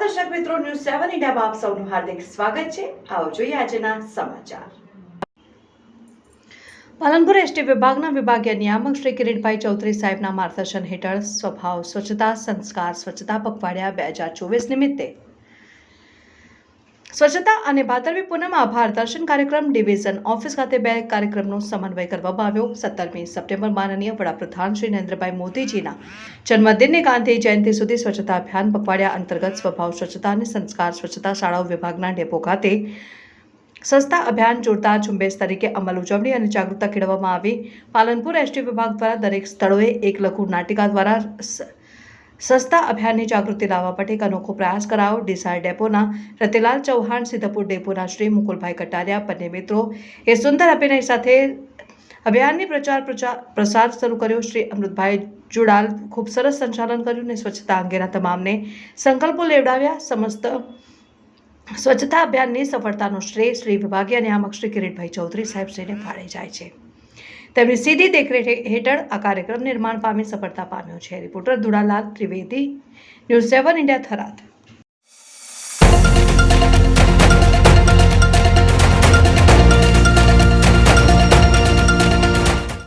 દર્શક મિત્રો ન્યૂઝ સેવન ઇન્ડિયામાં આપ સૌનું હાર્દિક સ્વાગત છે. આવો જોઈએ આજના સમાચાર. પાલનપુર એસટી વિભાગના વિભાગીય નિયામક શ્રી કિરીટભાઈ ચૌધરી સાહેબના માર્ગદર્શન હેઠળ સ્વભાવ, સ્વચ્છતા, સંસ્કાર, સ્વચ્છતા પખવાડિયા બે હજાર ચોવીસ નિમિત્તે સ્વચ્છતા અને ભાદરવી પૂનમ આભાર. દર્શન કાર્યક્રમ ડિવિઝન ઓફિસ ખાતે બે કાર્યક્રમનો સમન્વય કરવામાં આવ્યો. સત્તરમી સપ્ટેમ્બર માનનીય વડાપ્રધાન શ્રી નરેન્દ્રભાઈ મોદીજીના જન્મદિનની ગાંધી જયંતિ સુધી સ્વચ્છતા અભિયાન પખવાડિયા અંતર્ગત સ્વભાવ સ્વચ્છતા અને સંસ્કાર સ્વચ્છતા શાળાઓ વિભાગના ડેપો ખાતે સસ્તા અભિયાન જોરદાર ઝુંબેશ તરીકે અમલ ઉજવણી અને જાગૃતતા કેળવવામાં આવી. પાલનપુર એસટી વિભાગ દ્વારા દરેક સ્થળોએ એક લઘુ નાટિકા દ્વારા સસ્તા અભિયાનની જાગૃતિ લાવવા માટે એક અનોખો પ્રયાસ કરાયો. ડીસાર ડેપોના રતિલાલ ચૌહાણ, સિદ્ધપુર ડેપોના શ્રી મુકુલભાઈ કટારિયા, બંને મિત્રો એ સુંદર અભિનય સાથે અભિયાનની પ્રચાર પ્રચાર પ્રસાર શરૂ કર્યો. શ્રી અમૃતભાઈ જુડાલ ખૂબ સરસ સંચાલન કર્યું અને સ્વચ્છતા અંગેના તમામને સંકલ્પો લેવડાવ્યા. સમસ્ત સ્વચ્છતા અભિયાનની સફળતાનો શ્રેય શ્રી વિભાગીય નિયામક શ્રી કિરીટભાઈ ચૌધરી સાહેબ શ્રીને ફાળે જાય છે. તેમની સીધી દેખરેખ હેઠળ આ કાર્યક્રમ નિર્માણ પામી સફળતા પામ્યો છે. Reporter Dudalal Trivedi, news seven India Tharad.